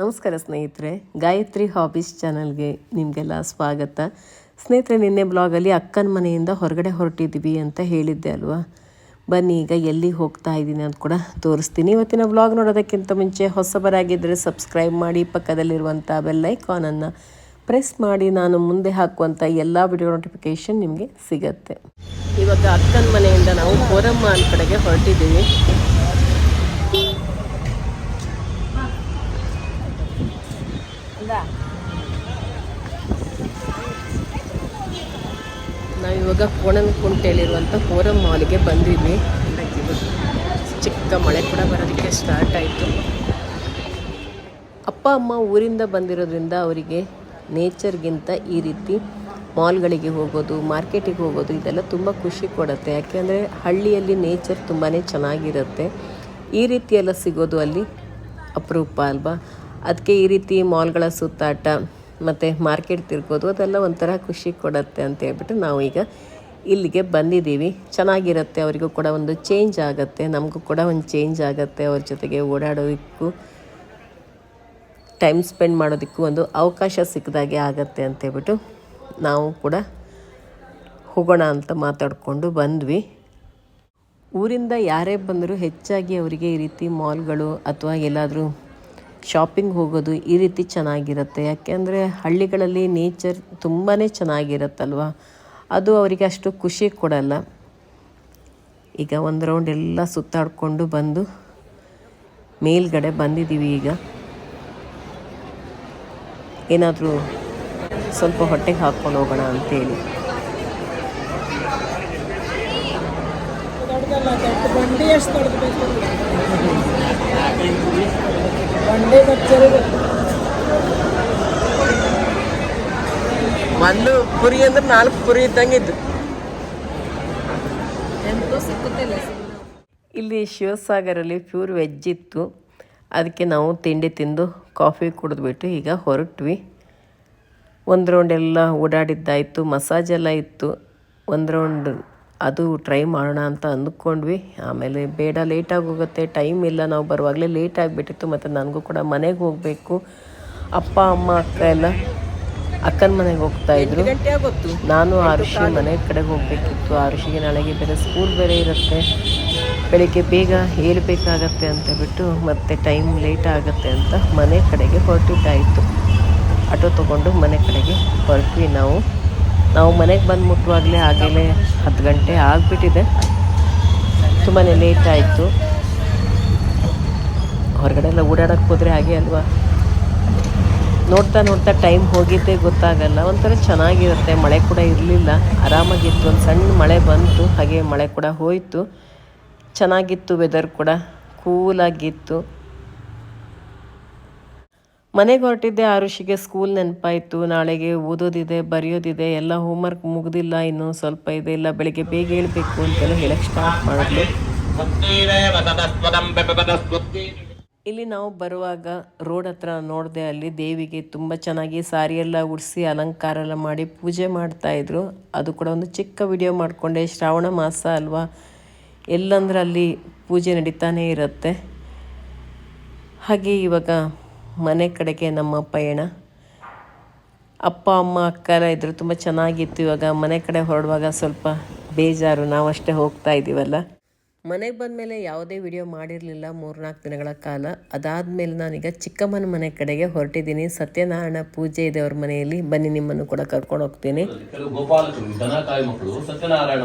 ನಮಸ್ಕಾರ ಸ್ನೇಹಿತರೆ, ಗಾಯತ್ರಿ ಹಾಬೀಸ್ ಚಾನಲ್ಗೆ ನಿಮಗೆಲ್ಲ ಸ್ವಾಗತ. ಸ್ನೇಹಿತರೆ, ನಿನ್ನೆ ಬ್ಲಾಗಲ್ಲಿ ಅಕ್ಕನ ಮನೆಯಿಂದ ಹೊರಗಡೆ ಹೊರಟಿದ್ದೀವಿ ಅಂತ ಹೇಳಿದ್ದೆ ಅಲ್ವಾ? ಬನ್ನಿ, ಈಗ ಎಲ್ಲಿ ಹೋಗ್ತಾ ಇದ್ದೀನಿ ಅಂತ ಕೂಡ ತೋರಿಸ್ತೀನಿ. ಇವತ್ತಿನ ಬ್ಲಾಗ್ ನೋಡೋದಕ್ಕಿಂತ ಮುಂಚೆ ಹೊಸಬರಾಗಿದ್ದರೆ ಸಬ್ಸ್ಕ್ರೈಬ್ ಮಾಡಿ, ಪಕ್ಕದಲ್ಲಿರುವಂಥ ಬೆಲ್ ಐಕಾನನ್ನು ಪ್ರೆಸ್ ಮಾಡಿ, ನಾನು ಮುಂದೆ ಹಾಕುವಂಥ ಎಲ್ಲ ವಿಡಿಯೋ ನೋಟಿಫಿಕೇಷನ್ ನಿಮಗೆ ಸಿಗತ್ತೆ. ಇವಾಗ ಅಕ್ಕನ ಮನೆಯಿಂದ ನಾವು ಕೋರಮ್ಮ ಕಡೆಗೆ ಹೊರಟಿದ್ದೀವಿ. ಇವಾಗ ಕೋಣನಕುಂಟೆಯಲ್ಲಿರುವಂಥ ಕೋರಂ ಮಾಲ್ಗೆ ಬಂದಿದ್ವಿ. ಚಿಕ್ಕ ಮಳೆ ಕೂಡ ಬರೋದಕ್ಕೆ ಸ್ಟಾರ್ಟ್ ಆಯಿತು. ಅಪ್ಪ, ಅಮ್ಮ ಊರಿಂದ ಬಂದಿರೋದ್ರಿಂದ ಅವರಿಗೆ ನೇಚರ್ಗಿಂತ ಈ ರೀತಿ ಮಾಲ್ಗಳಿಗೆ ಹೋಗೋದು, ಮಾರ್ಕೆಟಿಗೆ ಹೋಗೋದು ಇದೆಲ್ಲ ತುಂಬ ಖುಷಿ ಕೊಡುತ್ತೆ. ಯಾಕೆಂದರೆ ಹಳ್ಳಿಯಲ್ಲಿ ನೇಚರ್ ತುಂಬಾ ಚೆನ್ನಾಗಿರುತ್ತೆ. ಈ ರೀತಿ ಎಲ್ಲ ಸಿಗೋದು ಅಲ್ಲಿ ಅಪರೂಪ ಅಲ್ವಾ? ಅದಕ್ಕೆ ಈ ರೀತಿ ಮಾಲ್ಗಳ ಸುತ್ತಾಟ ಮತ್ತು ಮಾರ್ಕೆಟ್ ತಿರ್ಗೋದು, ಅದೆಲ್ಲ ಒಂಥರ ಖುಷಿ ಕೊಡುತ್ತೆ ಅಂತ ಹೇಳ್ಬಿಟ್ಟು ನಾವು ಈಗ ಇಲ್ಲಿಗೆ ಬಂದಿದ್ದೀವಿ. ಚೆನ್ನಾಗಿರುತ್ತೆ, ಅವರಿಗೂ ಕೂಡ ಒಂದು ಚೇಂಜ್ ಆಗುತ್ತೆ, ನಮಗೂ ಕೂಡ ಒಂದು ಚೇಂಜ್ ಆಗುತ್ತೆ, ಅವ್ರ ಜೊತೆಗೆ ಓಡಾಡೋದಕ್ಕೂ ಟೈಮ್ ಸ್ಪೆಂಡ್ ಮಾಡೋದಕ್ಕೂ ಒಂದು ಅವಕಾಶ ಸಿಕ್ಕಿದಾಗೆ ಆಗತ್ತೆ ಅಂತೇಳ್ಬಿಟ್ಟು ನಾವು ಕೂಡ ಹೋಗೋಣ ಅಂತ ಮಾತಾಡಿಕೊಂಡು ಬಂದ್ವಿ. ಊರಿಂದ ಯಾರೇ ಬಂದರೂ ಹೆಚ್ಚಾಗಿ ಅವರಿಗೆ ಈ ರೀತಿ ಮಾಲ್ಗಳು ಅಥವಾ ಎಲ್ಲಾದರೂ ಶಾಪಿಂಗ್ ಹೋಗೋದು ಈ ರೀತಿ ಚೆನ್ನಾಗಿರುತ್ತೆ. ಯಾಕೆಂದರೆ ಹಳ್ಳಿಗಳಲ್ಲಿ ನೇಚರ್ ತುಂಬಾ ಚೆನ್ನಾಗಿರುತ್ತಲ್ವ? ಅದು ಅವರಿಗೆ ಅಷ್ಟು ಖುಷಿ ಕೊಡಲ್ಲ. ಈಗ ಒಂದು ರೌಂಡ್ ಎಲ್ಲ ಸುತ್ತಾಡಿಕೊಂಡು ಬಂದು ಮೇಲ್ಗಡೆ ಬಂದಿದ್ದೀವಿ ಈಗ. ಏನಾದರೂ ಸ್ವಲ್ಪ ಹೊಟ್ಟೆಗೆ ಹಾಕ್ಕೊಂಡು ಹೋಗೋಣ ಅಂತೇಳಿ. ಬಂಡಿ ಒಂದು ಪುರಿ ಅಂದ್ರೆ ನಾಲ್ಕು ಪುರಿ ಇದ್ದಂಗೆ ಇದ್ದು. ಇಲ್ಲಿ ಶಿವಸಾಗರಲ್ಲಿ ಪ್ಯೂರ್ ವೆಜ್ ಇತ್ತು. ಅದಕ್ಕೆ ನಾವು ತಿಂಡಿ ತಿಂದು ಕಾಫಿ ಕುಡಿದ್ಬಿಟ್ಟು ಈಗ ಹೊರಟ್ವಿ. ಒಂದು ರೌಂಡ್ ಎಲ್ಲ ಓಡಾಡಿದ್ದಾಯಿತು ಮಸಾಜ್ ಎಲ್ಲ ಇತ್ತು. ಒಂದು ರೌಂಡ್ ಅದು ಟ್ರೈ ಮಾಡೋಣ ಅಂತ ಅಂದ್ಕೊಂಡ್ವಿ. ಆಮೇಲೆ ಬೇಡ ಲೇಟಾಗಿ ಹೋಗುತ್ತೆ ಟೈಮ್ ಇಲ್ಲ ನಾವು ಬರುವಾಗಲೇ ಲೇಟ್ ಆಗಿಬಿಟ್ಟಿತ್ತು ಮತ್ತು ನನಗೂ ಕೂಡ ಮನೆಗೆ ಹೋಗಬೇಕು. ಅಪ್ಪ ಅಮ್ಮ ಅಕ್ಕ ಎಲ್ಲ ಅಕ್ಕನ ಮನೆಗೆ ಹೋಗ್ತಾ ಇದ್ರು. ನಾನು ಆರುಷಿ ಮನೆ ಕಡೆಗೆ ಹೋಗಬೇಕಿತ್ತು. ಋಷಿಗೆ ನಾಳೆಗೆ ಬೇರೆ ಸ್ಕೂಲ್ ಬೇರೆ ಇರುತ್ತೆ. ಬೆಳಿಗ್ಗೆ ಬೇಗ ಏಳಬೇಕಾಗತ್ತೆ ಅಂತ ಬಿಟ್ಟು ಮತ್ತೆ ಟೈಮ್ ಲೇಟ್ ಆಗುತ್ತೆ ಅಂತ ಮನೆ ಕಡೆಗೆ ಹೊರಟಿದ್ದಾಯಿತು. ಆಟೋ ತಗೊಂಡು ಮನೆ ಕಡೆಗೆ ಹೊರಟ್ವಿ ನಾವು. ನಾವು ಮನೆಗೆ ಬಂದು ಮುಟ್ಟುವಾಗಲೇ ಆಗಲೇ ಹತ್ತು ಗಂಟೆ ಆಗಿಬಿಟ್ಟಿದೆ. ತುಂಬಾ ಲೇಟ್ ಆಯಿತು. ಹೊರಗಡೆ ಎಲ್ಲ ಓಡಾಡೋಕೆ ಹೋದರೆ ಹಾಗೆ ಅಲ್ವಾ? ನೋಡ್ತಾ ನೋಡ್ತಾ ಟೈಮ್ ಹೋಗಿದ್ದೆ ಗೊತ್ತಾಗಲ್ಲ. ಒಂಥರ ಚೆನ್ನಾಗಿರುತ್ತೆ. ಮಳೆ ಕೂಡ ಇರಲಿಲ್ಲ. ಆರಾಮಾಗಿತ್ತು. ಒಂದು ಸಣ್ಣ ಮಳೆ ಬಂತು. ಹಾಗೆ ಮಳೆ ಕೂಡ ಹೋಯಿತು. ಚೆನ್ನಾಗಿತ್ತು ವೆದರ್ ಕೂಡ. ಕೂಲಾಗಿತ್ತು ಮನೆಗೆ ಹೊರಟಿದ್ದೆ ಆರುಷಿಗೆ ಸ್ಕೂಲ್ ನೆನಪಾಯಿತು. ನಾಳೆಗೆ ಓದೋದಿದೆ, ಬರೆಯೋದಿದೆ, ಎಲ್ಲ ಹೋಮ್ವರ್ಕ್ ಮುಗ್ದಿಲ್ಲ, ಇನ್ನೂ ಸ್ವಲ್ಪ ಇದೆ, ಇಲ್ಲ ಬೆಳಿಗ್ಗೆ ಬೇಗ ಹೇಳ್ಬೇಕು ಅಂತೆಲ್ಲ ಹೇಳಕ್ಕೆ ಸ್ಟಾರ್ಟ್ ಮಾಡಿದ್ಲು. ಇಲ್ಲಿ ನಾವು ಬರುವಾಗ ರೋಡ್ ಹತ್ರ ನೋಡಿದೆ ಅಲ್ಲಿ ದೇವಿಗೆ ತುಂಬ ಚೆನ್ನಾಗಿ ಸಾರಿ ಎಲ್ಲ ಉಡಿಸಿ ಅಲಂಕಾರ ಎಲ್ಲ ಮಾಡಿ ಪೂಜೆ ಮಾಡ್ತಾ ಇದ್ರು. ಅದು ಕೂಡ ಒಂದು ಚಿಕ್ಕ ವಿಡಿಯೋ ಮಾಡಿಕೊಂಡೆ. ಶ್ರಾವಣ ಮಾಸ ಅಲ್ವಾ? ಎಲ್ಲಂದ್ರೆ ಅಲ್ಲಿ ಪೂಜೆ ನಡೀತಾನೇ ಇರುತ್ತೆ. ಹಾಗೆ ಇವಾಗ ಮನೆ ಕಡೆಗೆ ನಮ್ಮ ಪಯಣ ಅಪ್ಪ, ಅಮ್ಮ, ಅಕ್ಕ ಎಲ್ಲ ಇದ್ರು, ತುಂಬ ಚೆನ್ನಾಗಿತ್ತು ಇವಾಗ. ಮನೆ ಕಡೆ ಹೊರಡುವಾಗ ಸ್ವಲ್ಪ ಬೇಜಾರು, ನಾವಷ್ಟೇ ಹೋಗ್ತಾ ಇದ್ದೀವಲ್ಲ ಮನೆಗೆ ಬಂದಮೇಲೆ ಯಾವುದೇ ವಿಡಿಯೋ ಮಾಡಿರಲಿಲ್ಲ ಮೂರ್ನಾಲ್ಕು ದಿನಗಳ ಕಾಲ. ಅದಾದಮೇಲೆ ನಾನೀಗ ಚಿಕ್ಕಮ್ಮನ ಮನೆ ಕಡೆಗೆ ಹೊರಟಿದ್ದೀನಿ. ಸತ್ಯನಾರಾಯಣ ಪೂಜೆ ಇದೆ ಅವ್ರ ಮನೆಯಲ್ಲಿ. ಬನ್ನಿ ನಿಮ್ಮನ್ನು ಕೂಡ ಕರ್ಕೊಂಡು ಹೋಗ್ತೀನಿ. ಮಕ್ಕಳು ಸತ್ಯನಾರಾಯಣ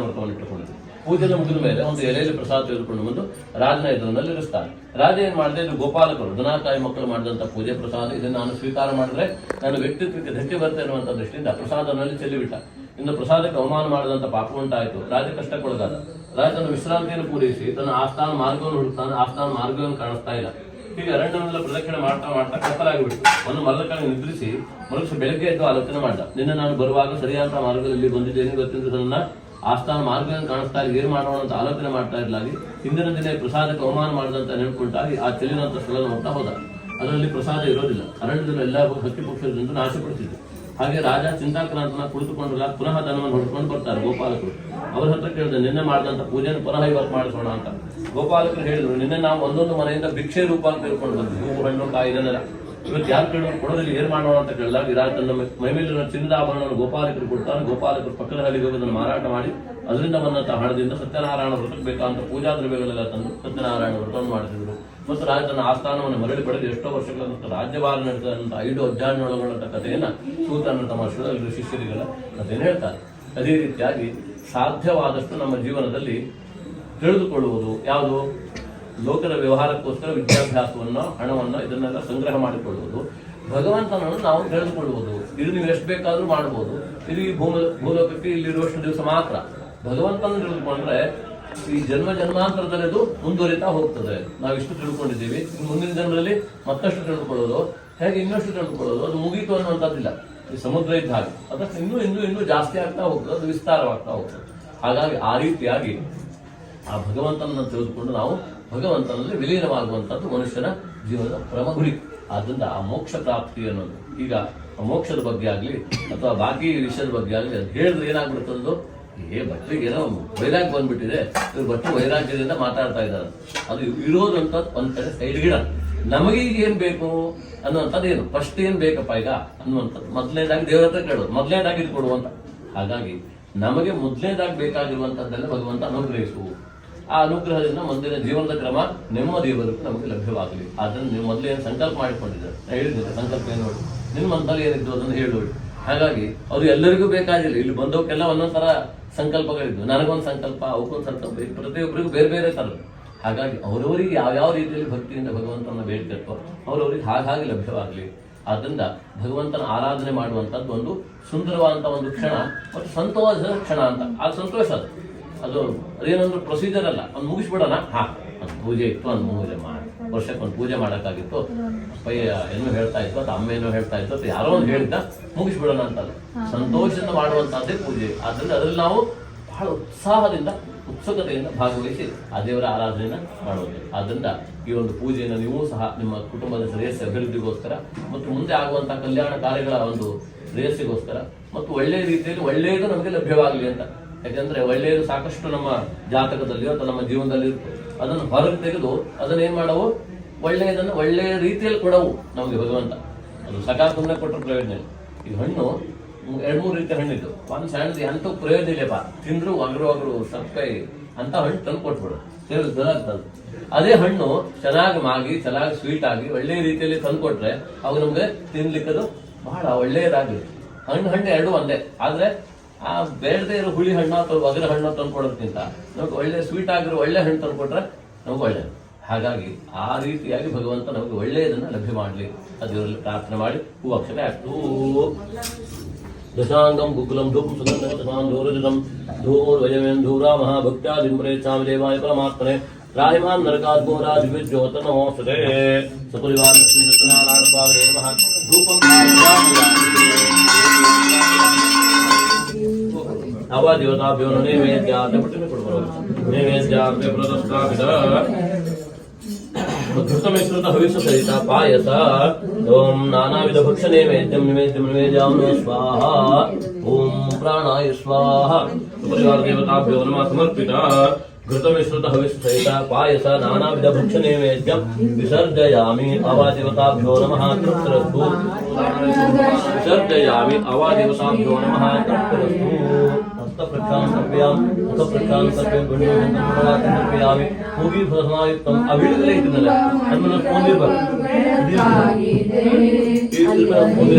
ಪೂಜೆನ ಮುಗಿದ ಮೇಲೆ ಒಂದು ಎಲೆಯಲ್ಲಿ ಪ್ರಸಾದ ತೆಗೆದುಕೊಂಡು ಬಂದು ರಾಜನ ಎದುರಿನಲ್ಲಿ ಇರಿಸ್ತಾರೆ. ರಾಜ ಏನ್ ಮಾಡಿದೆ? ಇದು ಗೋಪಾಲಕರು ತಾಯಿ ಮಕ್ಕಳು ಮಾಡಿದಂತಹ ಪೂಜೆ ಪ್ರಸಾದ ಇದನ್ನು ನಾನು ಸ್ವೀಕಾರ ಮಾಡಿದ್ರೆ ನನ್ನ ವ್ಯಕ್ತಿತ್ವಕ್ಕೆ ಧಕ್ಕೆ ಬರುತ್ತೆ ಅನ್ನುವಂಥ ದೃಷ್ಟಿಯಿಂದ ಪ್ರಸಾದನಲ್ಲಿ ಚೆಲ್ಲಿಬಿಟ್ಟ. ಇನ್ನು ಪ್ರಸಾದಕ್ಕೆ ಅವಮಾನ ಮಾಡಿದಂತ ಪಾಪ ಉಂಟಾಯಿತು. ರಾಜ ಕಷ್ಟಕ್ಕೊಳಗಾದ. ರಾಜ ತನ್ನ ವಿಶ್ರಾಂತಿಯನ್ನು ಪೂರೈಸಿ ತನ್ನ ಆಸ್ಥಾನ ಮಾರ್ಗವನ್ನು ಹುಡುಕ್ತಾನೆ. ಆಸ್ಥಾನ ಮಾರ್ಗವನ್ನು ಕಾಣಿಸ್ತಾ ಇಲ್ಲ. ಹೀಗೆ ಅರಣ್ಯವನ್ನೆಲ್ಲ ಪ್ರದಕ್ಷಿಣೆ ಮಾಡ್ತಾ ಮಾಡ್ತಾ ಕತ್ತಲಾಗಿಬಿಟ್ಟು ಒಂದು ಮರದ ನಿದ್ರಿಸಿ ಮನುಷ್ಯ ಬೆಳಗ್ಗೆ ಎದ್ದು ಆಲೋಚನೆ ಮಾಡ್ದ. ನಿನ್ನೆ ನಾನು ಬರುವಾಗ ಸರಿಯಾದ ಮಾರ್ಗದಲ್ಲಿ ಬಂದಿದ್ದೇನೆ. ಗೊತ್ತಿದ್ದು ನನ್ನ ಆಸ್ಥಾನ ಮಾರ್ಗವನ್ನು ಕಾಣಿಸ್ತಾ ಇಲ್ಲ, ಏನ್ ಮಾಡೋಣ ಅಂತ ಆಲೋಚನೆ ಮಾಡ್ತಾ ಇರಲಾಗಿ, ಹಿಂದಿನ ದಿನ ಪ್ರಸಾದಕ್ಕೆ ಅವಮಾನ ಮಾಡಿದಂತ ನೆನ್ಕೊಂಡಾಗಿ ಆ ತೆಲಿನಂತ ಸ್ಥಳ ನೋಡ್ತಾ ಹೋದ. ಅದರಲ್ಲಿ ಪ್ರಸಾದ ಇರೋದಿಲ್ಲ. ಅರಣ್ಯದಲ್ಲಿ ಎಲ್ಲ ಹಕ್ಕಿ ಪಕ್ಷದಿಂದ ನಾಶಪಡಿಸಿದ್ರು ಹಾಗೆ ರಾಜ ಚಿಂತಾಕ್ರಾಂತನ ಕುಳಿತುಕೊಂಡಲ್ಲ ಪುನಃ ಧನವನ್ನು ಹೊಡ್ಕೊಂಡು ಬರ್ತಾರೆ ಗೋಪಾಲಕರು. ಅವ್ರ ಹತ್ರ ಕೇಳಿದ್ರೆ ನಿನ್ನೆ ಮಾಡಿದಂತ ಪೂಜೆಯನ್ನು ಪುನಃ ಇವತ್ತು ಮಾಡಿಸೋಣ ಅಂತ. ಗೋಪಾಲಕರು ಹೇಳಿದ್ರು, ನಿನ್ನೆ ನಾವು ಒಂದೊಂದು ಮನೆಯಿಂದ ಭಿಕ್ಷೆ ರೂಪ ಅಂತ ತಿಳ್ಕೊಂಡು ಬಂದ್ವಿ. ಹೂವು ಹಣ್ಣು ಇವತ್ತು ಯಾರು ಕೇಳಿದ್ರು ಕೊಡೋದಲ್ಲಿ ಏನ್ ಮಾಡೋಣ ಅಂತ ಕೇಳಿದಾಗ ವಿರಾಟ್ ತನ್ನ ಮೈಮೇಲಿನ ಚಿನ್ನದ ಆಭರಣವನ್ನು ಗೋಪಾಲಕರು ಕೊಡ್ತಾನೆ ಗೋಪಾಲಕರು ಪಕ್ಕದ ಹಳ್ಳಿಗೆ ಹೋಗಿ ಅದನ್ನು ಮಾರಾಟ ಮಾಡಿ, ಅದರಿಂದ ಬಂದಂತ ಹಣದಿಂದ ಸತ್ಯನಾರಾಯಣ ವ್ರತಕ್ಕೆ ಪೂಜಾ ದ್ರವ್ಯಗಳೆಲ್ಲ ತಂದು ಸತ್ಯನಾರಾಯಣ ವ್ರತವನ್ನು ಮಾಡಿಸಿದರು. ಮತ್ತು ರಾಜ ತನ್ನ ಆಸ್ಥಾನವನ್ನು ಮರಳಿ ಪಡೆದು ಎಷ್ಟೋ ವರ್ಷಗಳ ನಂತರ ರಾಜ್ಯಭಾರ ನಡೆದಂತಹ ಐದು ಅಧ್ಯಾಯಗಳೊಳಗೊಂಡ ಕಥೆಯನ್ನ ಸೂತನ ತಮ್ಮ ಶಿವರಲ್ಲಿ ಶಿಷ್ಯರಿಗೆಲ್ಲ ಕಥೆಯನ್ನು ಹೇಳ್ತಾರೆ. ಅದೇ ರೀತಿಯಾಗಿ ಸಾಧ್ಯವಾದಷ್ಟು ನಮ್ಮ ಜೀವನದಲ್ಲಿ ತಿಳಿದುಕೊಳ್ಳುವುದು ಯಾವುದು? ಲೋಕದ ವ್ಯವಹಾರಕ್ಕೋಸ್ಕರ ವಿದ್ಯಾಭ್ಯಾಸವನ್ನು, ಹಣವನ್ನು ಇದನ್ನೆಲ್ಲ ಸಂಗ್ರಹ ಮಾಡಿಕೊಳ್ಳುವುದು. ಭಗವಂತನನ್ನು ನಾವು ತಿಳಿದುಕೊಳ್ಳುವುದು. ಇದು ನೀವು ಎಷ್ಟು ಬೇಕಾದ್ರೂ ಮಾಡಬಹುದು ಇದು ಈ ಭೂಮ, ಭೂಲೋಕಕ್ಕೆ ಇಲ್ಲಿರುವಷ್ಟು ದಿವಸ ಮಾತ್ರ. ಭಗವಂತನ ತಿಳಿದುಕೊಂಡ್ರೆ ಈ ಜನ್ಮ ಜನ್ಮಾಂತರದಲ್ಲಿ ಅದು ಮುಂದುವರಿತಾ ಹೋಗ್ತದೆ. ನಾವು ಇಷ್ಟು ತಿಳ್ಕೊಂಡಿದ್ದೀವಿ ಮುಂದಿನ ಜನ್ಮದಲ್ಲಿ ಮತ್ತಷ್ಟು ತಿಳಿದುಕೊಳ್ಳೋದು. ಹೇಗೆ ಇನ್ನಷ್ಟು ತಿಳಿದುಕೊಳ್ಳೋದು? ಅದು ಮುಗೀತು ಅನ್ನುವಂಥದ್ದಿಲ್ಲ. ಈ ಸಮುದ್ರ ಇದ್ದ ಹಾಗೆ. ಅದಕ್ಕೆ ಇನ್ನೂ ಇನ್ನೂ ಇನ್ನೂ ಜಾಸ್ತಿ ಆಗ್ತಾ ಹೋಗ್ತದೆ. ಅದು ವಿಸ್ತಾರವಾಗ್ತಾ ಹೋಗ್ತದೆ. ಹಾಗಾಗಿ ಆ ರೀತಿಯಾಗಿ ಆ ಭಗವಂತನನ್ನು ತಿಳಿದುಕೊಂಡು ನಾವು ಭಗವಂತನಲ್ಲಿ ವಿಲೀನವಾಗುವಂಥದ್ದು ಮನುಷ್ಯನ ಜೀವನದ ಪರಮ ಗುರಿ. ಆದ್ದರಿಂದ ಆ ಮೋಕ್ಷ ಪ್ರಾಪ್ತಿ ಅನ್ನೋದು. ಈಗ ಆ ಮೋಕ್ಷದ ಬಗ್ಗೆ ಆಗಲಿ ಅಥವಾ ಬಾಕಿ ವಿಷಯದ ಬಗ್ಗೆ ಆಗಲಿ ಅದು ಹೇಳಿದ್ರೆ ಏನಾಗ್ಬಿಡ್ತದ್ದು ಏ ಭಟ್ರಿಗೆ ಏನೋ ವೈರಾಗ್ಯ ಬಂದ್ಬಿಟ್ಟಿದೆ. ಇವ್ರು ಭಟ್ರು ವೈರಾಗ್ಯದಿಂದ ಮಾತಾಡ್ತಾ ಇದ್ದಾರೆ. ಅದು ಇರೋದಂತ ಒಂದು ಕಡೆ ಸೈಡ್ ಗಿಡ. ನಮಗೆ ಈಗ ಏನ್ ಬೇಕು ಅನ್ನುವಂಥದ್ದು ಏನು? ಫಸ್ಟ್ ಏನು ಬೇಕಪ್ಪ ಈಗ? ಅನ್ನುವಂಥದ್ದು. ಮೊದಲನೇದಾಗಿ ದೇವರ ಹತ್ರ ಕೇಳೋದು. ಮೊದಲನೇದಾಗಿ ಕೊಡುವಂತ. ಹಾಗಾಗಿ ನಮಗೆ ಮೊದಲನೇದಾಗಿ ಬೇಕಾಗಿರುವಂಥದ್ದೆಲ್ಲ ಭಗವಂತ ಅನುಗ್ರಹಿಸು. ಆ ಅನುಗ್ರಹದಿಂದ ಮುಂದಿನ ಜೀವನದ ಕ್ರಮ ನೆಮ್ಮದಿಯವರೆಗೂ ನಮಗೆ ಲಭ್ಯವಾಗಲಿ. ಅದನ್ನು ನೀವು ಮೊದಲು ಏನು ಸಂಕಲ್ಪ ಮಾಡಿಕೊಂಡಿದ್ದಾರೆ? ನಾನು ಹೇಳಿದ್ದೆ ಸಂಕಲ್ಪ ಏನು ನೋಡಿ. ನಿಮ್ಮ ಮನದಲ್ಲಿ ಏನಿದ್ದು ಅದನ್ನು ಹೇಳಿ ಹಾಗಾಗಿ ಅದು ಎಲ್ಲರಿಗೂ ಬೇಕಾಗಿಲ್ಲ. ಇಲ್ಲಿ ಬಂದವಕ್ಕೆಲ್ಲ ಒಂದೊಂದು ಥರ ಸಂಕಲ್ಪಗಳಿದ್ದು ನನಗೊಂದು ಸಂಕಲ್ಪ, ಅವಕ್ಕೊಂದು ಸಂಕಲ್ಪ ಪ್ರತಿಯೊಬ್ಬರಿಗೂ ಬೇರೆ ಬೇರೆ ಥರದ್ದು. ಹಾಗಾಗಿ ಅವರವರಿಗೆ ಯಾವ್ಯಾವ ರೀತಿಯಲ್ಲಿ ಭಕ್ತಿಯಿಂದ ಭಗವಂತನ ಬೇಡ್ತಿರ್ತೋ ಅವರವರಿಗೆ ಹಾಗಾಗಿ ಲಭ್ಯವಾಗಲಿ. ಆದ್ದರಿಂದ ಭಗವಂತನ ಆರಾಧನೆ ಮಾಡುವಂಥದ್ದು ಒಂದು ಸುಂದರವಾದಂಥ ಒಂದು ಕ್ಷಣ ಮತ್ತು ಸಂತೋಷದ ಕ್ಷಣ ಅಂತ. ಆ ಸಂತೋಷ ಅದು. ಅದು ಅದೇನಂದ್ರೆ ಪ್ರೊಸೀಜರ್ ಅಲ್ಲ. ಒಂದು ಮುಗಿಸ್ಬಿಡೋಣ? ಹಾ. ಒಂದು ಪೂಜೆ ಇತ್ತು ಒಂದು ಪೂಜೆ ಮಾಡಿ ವರ್ಷಕ್ಕೆ ಒಂದು ಪೂಜೆ ಮಾಡೋಕ್ಕಾಗಿತ್ತು. ಅಪ್ಪಯ್ಯ ಏನೋ ಹೇಳ್ತಾ ಇತ್ತು ಅಥವಾ ಅಮ್ಮ ಏನೋ ಹೇಳ್ತಾ ಇತ್ತು ಅಥವಾ ಯಾರೋ ಒಂದು ಹೇಳಿದ್ದ ಮುಗಿಸ್ಬಿಡೋಣ ಅಂತಲ್ಲ ಸಂತೋಷದಿಂದ ಮಾಡುವಂತಹದ್ದೇ ಪೂಜೆ. ಆದ್ರಿಂದ ಅದ್ರಲ್ಲಿ ನಾವು ಬಹಳ ಉತ್ಸಾಹದಿಂದ ಉತ್ಸುಕತೆಯಿಂದ ಭಾಗವಹಿಸಿ ಆ ದೇವರ ಆರಾಧನೆಯನ್ನ ಮಾಡುವುದು. ಆದ್ದರಿಂದ ಈ ಒಂದು ಪೂಜೆಯನ್ನು ನೀವು ಸಹ ನಿಮ್ಮ ಕುಟುಂಬದ ಶ್ರೇಯಸ್ಸು ಅಭಿವೃದ್ಧಿಗೋಸ್ಕರ ಮತ್ತು ಮುಂದೆ ಆಗುವಂತಹ ಕಲ್ಯಾಣ ಕಾರ್ಯಗಳ ಒಂದು ಶ್ರೇಯಸ್ಸಿಗೋಸ್ಕರ ಮತ್ತು ಒಳ್ಳೆಯ ರೀತಿಯಲ್ಲಿ ಒಳ್ಳೆಯದು ನಮಗೆ ಲಭ್ಯವಾಗಲಿ ಅಂತ ಯಾಕಂದ್ರೆ ಒಳ್ಳೆಯದು ಸಾಕಷ್ಟು ನಮ್ಮ ಜಾತಕದಲ್ಲಿ ಅಥವಾ ನಮ್ಮ ಜೀವನದಲ್ಲಿ ಅದನ್ನು ಹೊರಗೆ ತೆಗೆದು ಅದನ್ನ ಏನ್ ಮಾಡವು? ಒಳ್ಳೆಯದನ್ನು ಒಳ್ಳೆಯ ರೀತಿಯಲ್ಲಿ ಕೊಡವು ನಮಗೆ ಭಗವಂತ. ಅದು ಸಕಾಲದಿಂದ ಕೊಟ್ಟರು ಪ್ರಯೋಜನ ಈ ಹಣ್ಣು ಎರಡು ಮೂರು ರೀತಿಯ ಹಣ್ಣಿದ್ದು. ಒಂದು ಸಣ್ಣದು, ಎಂತೂ ಪ್ರಯೋಜನ ಇಲ್ಲಪ್ಪ. ತಿಂದ್ರು ಒಗರು ಒಗರು ಸಪ್ಪಕಾಯಿ ಅಂತ ಹಣ್ಣು ತಂದು ಕೊಟ್ಬಿಡು. ಸೇರಿ ಬದಾಗ್ತದೆ ಅದೇ. ಹಣ್ಣು ಚೆನ್ನಾಗಿ ಮಾಗಿ, ಚೆನ್ನಾಗಿ ಸ್ವೀಟ್ ಆಗಿ, ಒಳ್ಳೆಯ ರೀತಿಯಲ್ಲಿ ತಂದು ಕೊಟ್ರೆ ಅವಾಗ ನಮ್ಗೆ ತಿನ್ಲಿಕ್ಕದು ಬಹಳ ಒಳ್ಳೆಯದಾಗಲಿ. ಹಣ್ಣು ಹಣ್ಣು ಎರಡು ಒಂದೇ. ಆದ್ರೆ ಆ ಬೇಡದೇ ಇರೋ ಹುಳಿ ಹಣ್ಣು ಅಥವಾ ಒಗರ ಹಣ್ಣು ತಂದ್ಕೊಡೋದ್ಕಿಂತ ನಮಗೆ ಒಳ್ಳೆ ಸ್ವೀಟ್ ಆಗಿರೋ ಒಳ್ಳೆ ಹಣ್ಣು ತಂದುಕೊಟ್ರೆ ನಮ್ಗೆ ಒಳ್ಳೆಯದು ಹಾಗಾಗಿ ಆ ರೀತಿಯಾಗಿ ಭಗವಂತ ನಮಗೆ ಒಳ್ಳೆಯದನ್ನು ಲಭ್ಯ ಮಾಡಲಿ. ಅದರಲ್ಲಿ ಪ್ರಾರ್ಥನೆ ಮಾಡಿ, ಹೂ ಅಕ್ಷತೆ ಅಷ್ಟು ದಶಾಂಗಂ ಗುಕುಲಂ ಧೂಪಂ ಸುಗಂಧಂ ದಶಾಂ ಧೂರಜನಂ ಧೂರ್ ವಯಮೇನ್ ಧೂರಾ ಮಹಾಭಕ್ತ್ಯಾದಿಂ ಪ್ರೇಚ್ಛಾಮಿ ದೇವಾಯ ಪರಮಾತ್ಮನೆ. ರಾಯಮಾನ್ ನರಕಾತ್ ಘೋರಾ ದಿವ್ಯಜ್ಯೋತನೋ ಸುತೆ ಸಪರಿವಾರ ಲಕ್ಷ್ಮೀ ಸತ್ಯನಾರಾಯಣ ಸ್ವಾಮಿ ಧೂಪಂ पठने ಕೊಡುವರು नैवेद्यार्थे ಪ್ರದಸ್ತಾಪಿತ ಘೃತಮಿಶ್ರಿತ ಹವಿಷ ಸಹಿತ ಪಾಯಸ ಓಂ ನಾನಾವಿಧ ಭಕ್ಷ ನೈವೇದ್ಯಂ ನಿವೇದ್ಯಂ ನಿವೇದ್ಯಾಮ ಸ್ವಾಹ ಓಂ ಪ್ರಾಣಾಯ ಸ್ವಾಹ ಪರಿವಾರ ದೇವತಾಭ್ಯೋ ನಮಃ ಸಮರ್ಪಿತ ಘೃತಮಿಶ್ರಿತ ಹವಿಷ ಸಹಿತ ಪಾಯಸ ನಾನಾವಿಧ ಭಕ್ಷ ನೈವೇದ್ಯಂ ವಿಸರ್ಜಯಾಮಿ ಅವಾದೇವತಾಭ್ಯೋ ನಮಃ ತೃಪ್ತರಸ್ತು ವಿಸರ್ಜಯಾಮಿ ಅವಾದೇವತಾಭ್ಯೋ ನಮಃ ತೃಪ್ತರಸ್ತು तप्रकांसर्पयाम तप्रकांसर्पयाम बन्योजन तमरातन तर्पयामि भोगी फलसमायुक्तम अभिलिखितनल अन्मन पूर्णिपर ईश्वर पूर्णिपर भोगी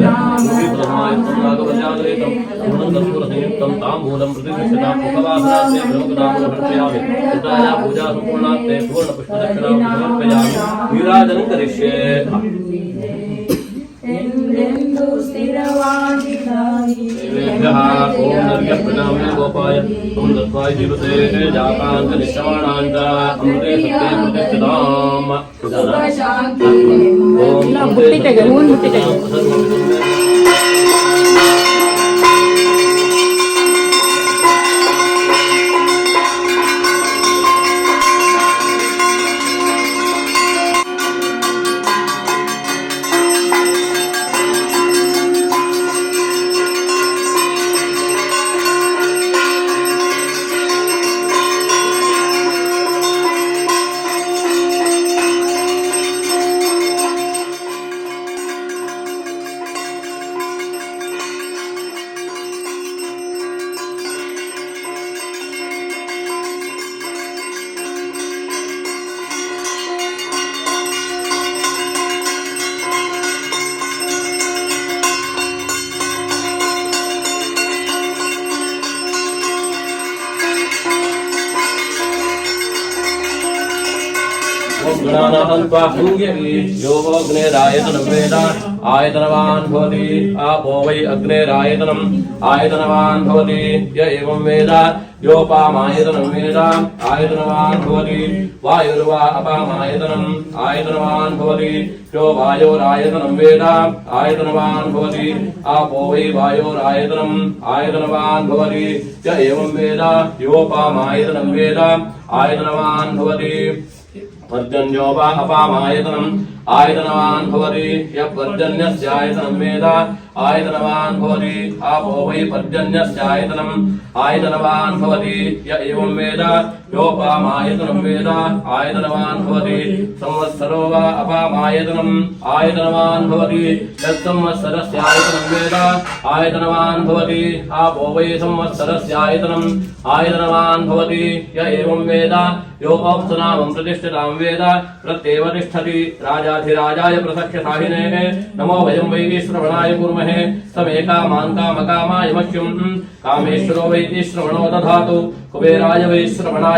फलसमायुक्तम राघवजादयतम गुणंदस्वर संयुक्तम तांबूलम प्रतिदिशताम उपवासनाते ब्रह्मदामो हृतयामि तदाया पूजा संपूर्णाते पूर्ण पुष्प दक्षिणाम समर्पयामि वीराजन करिष्ये। ಎಂದೆಂದು ಸ್ಥಿರವಾಗಿದ್ದಾಗಿ ಗೋಪಾಯ ಜಾತಾಂತ ನಿಶ್ರವಣಾಂತ ಅಮೃತೆ ಸತ್ಯ ಪ್ರತಿಷ್ಠಿತಾಮ ಸುಖ ಶಾಂತಿ ಓಂ ಮುಟ್ಟಿಗೆ ಓಂ ಮುಟ್ಟಿಗೆ यो अग्नेरायतनं वेद आयतनवान् भवति। आपो वै अग्नेरायतनम्। आयतनवान् भवति। य एवं वेद। योपामायतनं वेद। आयतनवान् भवति। वायुर्वा अपामायतनम्। आयतनवान् यो वायोरायतनं वेद। पर्जन्यो वा अपामायतनम् आयतनवान् भवति यः पर्जन्यस्यायतनं वेद आयतनवान् भवति आपो वै पर्जन्यस्यायतनम् आयतनवान् भवति य एवं वेद योपामायतनं वेद आयतनवान् भवति। संवत्सरो वा अपामायतनम् आयतनवान् भवति। यत्संवत्सरस्यायतनं वेद आयतनवान् भवति। आपो वै संवत्सरस्यायतनम् आयतनवान् भवति। य एवं वेद वेद प्रत्येव तिष्ठति। राजाधिराजाय प्रसख्यसाहिने नमो वयं वै श्रवणाय कुर्महे समेकामान्कामकामाय मह्यम्। कामेश्वरो वै श्रवणो दधातु। कुबेराय वै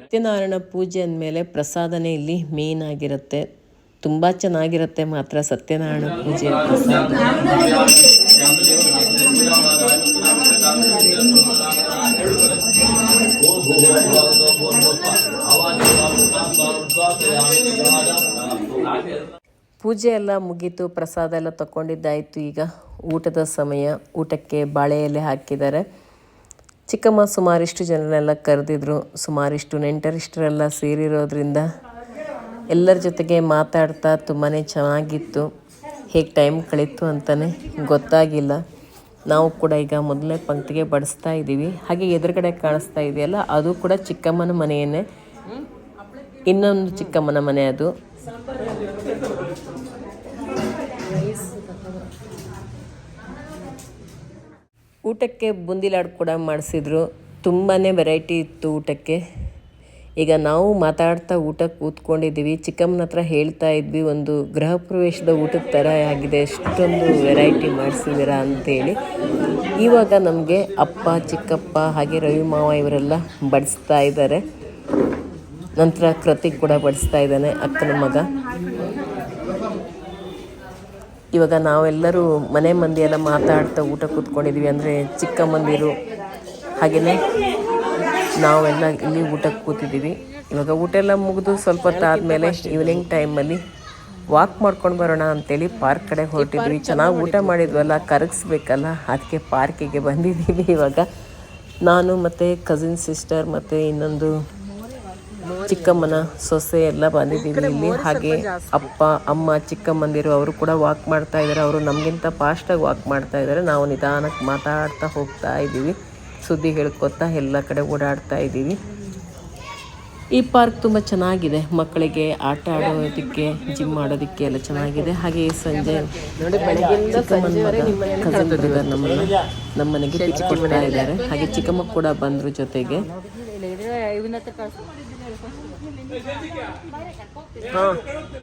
ಸತ್ಯನಾರಾಯಣ ಪೂಜೆ ಅಂದಮೇಲೆ ಪ್ರಸಾದನೇ ಇಲ್ಲಿ ಮೇನ್ ಆಗಿರುತ್ತೆ. ತುಂಬ ಚೆನ್ನಾಗಿರುತ್ತೆ ಮಾತ್ರ ಸತ್ಯನಾರಾಯಣ ಪೂಜೆ. ಪ್ರಸಾದ ಪೂಜೆ ಎಲ್ಲ ಮುಗೀತು, ಪ್ರಸಾದ ಎಲ್ಲ ತಗೊಂಡಿದ್ದಾಯಿತು ಈಗ ಊಟದ ಸಮಯ. ಊಟಕ್ಕೆ ಬಾಳೆ ಹಾಕಿದ್ದಾರೆ. ಚಿಕ್ಕಮ್ಮ ಸುಮಾರಿಷ್ಟು ಜನರೆಲ್ಲ ಕರೆದಿದ್ರು. ಸುಮಾರಿಷ್ಟು ನೆಂಟರಿಷ್ಟರೆಲ್ಲ ಸೇರಿರೋದ್ರಿಂದ ಎಲ್ಲರ ಜೊತೆಗೆ ಮಾತಾಡ್ತಾ ತುಂಬಾ ಚೆನ್ನಾಗಿತ್ತು. ಹೇಗೆ ಟೈಮ್ ಕಳೀತು ಅಂತಲೇ ಗೊತ್ತಾಗಿಲ್ಲ. ನಾವು ಕೂಡ ಈಗ ಮೊದಲನೇ ಪಂಕ್ತಿಗೆ ಬಡಿಸ್ತಾ ಇದ್ದೀವಿ. ಹಾಗೆ ಎದುರುಗಡೆ ಕಾಣಿಸ್ತಾ ಇದೆಯಲ್ಲ, ಅದು ಕೂಡ ಚಿಕ್ಕಮ್ಮನ ಮನೆಯೇ ಇನ್ನೊಂದು ಚಿಕ್ಕಮ್ಮನ ಮನೆ ಅದು. ಊಟಕ್ಕೆ ಬುಂದಿ ಲಾಡು ಕೂಡ ಮಾಡಿಸಿದ್ರು. ತುಂಬಾ ವೆರೈಟಿ ಇತ್ತು ಊಟಕ್ಕೆ. ಈಗ ನಾವು ಮಾತಾಡ್ತಾ ಊಟ ಕೂತ್ಕೊಂಡಿದ್ದೀವಿ. ಚಿಕ್ಕಮ್ಮನ ಹತ್ರ ಹೇಳ್ತಾ ಇದ್ವಿ, ಒಂದು ಗೃಹ ಪ್ರವೇಶದ ಊಟದ ಥರ ಆಗಿದೆ, ಎಷ್ಟೊಂದು ವೆರೈಟಿ ಮಾಡಿಸಿದ್ದೀರಾ ಅಂತೇಳಿ. ಇವಾಗ ನಮಗೆ ಅಪ್ಪ, ಚಿಕ್ಕಪ್ಪ, ಹಾಗೆ ರವಿ ಮಾವ ಇವರೆಲ್ಲ ಬಡಿಸ್ತಾ ಇದ್ದಾರೆ. ನಂತರ ಕೃತಿಕ್ ಕೂಡ ಬಡಿಸ್ತಾ ಇದ್ದಾನೆ, ಅಕ್ಕನ ಮಗ. ಇವಾಗ ನಾವೆಲ್ಲರೂ ಮನೆ ಮಂದಿಯೆಲ್ಲ ಮಾತಾಡ್ತಾ ಊಟ ಕೂತ್ಕೊಂಡಿದ್ವಿ ಅಂದರೆ ಚಿಕ್ಕಮ್ಮಂದಿರು ಹಾಗೆಯೇ ನಾವೆಲ್ಲ ಇಲ್ಲಿ ಊಟಕ್ಕೆ ಕೂತಿದ್ದೀವಿ. ಇವಾಗ ಊಟ ಎಲ್ಲ ಮುಗಿದು ಸ್ವಲ್ಪ ಹೊತ್ತಾದಮೇಲೆ ಈವ್ನಿಂಗ್ ಟೈಮಲ್ಲಿ ವಾಕ್ ಮಾಡ್ಕೊಂಡು ಬರೋಣ ಅಂತೇಳಿ ಪಾರ್ಕ್ ಕಡೆ ಹೊರಟಿದ್ವಿ. ಚೆನ್ನಾಗಿ ಊಟ ಮಾಡಿದ್ವಲ್ಲ, ಕರಗಿಸ್ಬೇಕಲ್ಲ, ಅದಕ್ಕೆ ಪಾರ್ಕಿಗೆ ಬಂದಿದ್ದೀವಿ ಇವಾಗ. ನಾನು ಮತ್ತು ಕಸಿನ್ ಸಿಸ್ಟರ್ ಮತ್ತು ಇನ್ನೊಂದು ಚಿಕ್ಕಮ್ಮನ ಸೊಸೆ ಎಲ್ಲ ಬಂದಿದ್ದೀವಿ ಇಲ್ಲಿ. ಹಾಗೆ ಅಪ್ಪ ಅಮ್ಮ ಚಿಕ್ಕಮ್ಮಂದಿರು ಅವರು ಕೂಡ ವಾಕ್ ಮಾಡ್ತಾ ಇದ್ದಾರೆ. ಅವರು ನಮಗಿಂತ ಫಾಸ್ಟಾಗಿ ವಾಕ್ ಮಾಡ್ತಾ ಇದ್ದಾರೆ. ನಾವು ನಿಧಾನಕ್ಕೆ ಮಾತಾಡ್ತಾ ಹೋಗ್ತಾ ಇದ್ದೀವಿ. ಸುದ್ದಿ ಹೇಳ್ಕೊತಾ ಎಲ್ಲ ಕಡೆ ಓಡಾಡ್ತಾ ಇದ್ದೀವಿ. ಈ ಪಾರ್ಕ್ ತುಂಬ ಚೆನ್ನಾಗಿದೆ. ಮಕ್ಕಳಿಗೆ ಆಟ ಆಡೋದಕ್ಕೆ ಜಿಮ್ ಮಾಡೋದಕ್ಕೆ ಎಲ್ಲ ಚೆನ್ನಾಗಿದೆ. ಹಾಗೆ ಸಂಜೆ ಚಿಕ್ಕಮ್ಮನ ಮಗ ಕಸನ್ ಬ್ರದರ್ ನಮ್ಮನ್ನ ನಮ್ಮನೆಗೆ ಕೊಡ್ತಾ ಇದ್ದಾರೆ. ಹಾಗೆ ಚಿಕ್ಕಮ್ಮ ಕೂಡ ಬಂದರು ಜೊತೆಗೆ. ಹಾಂ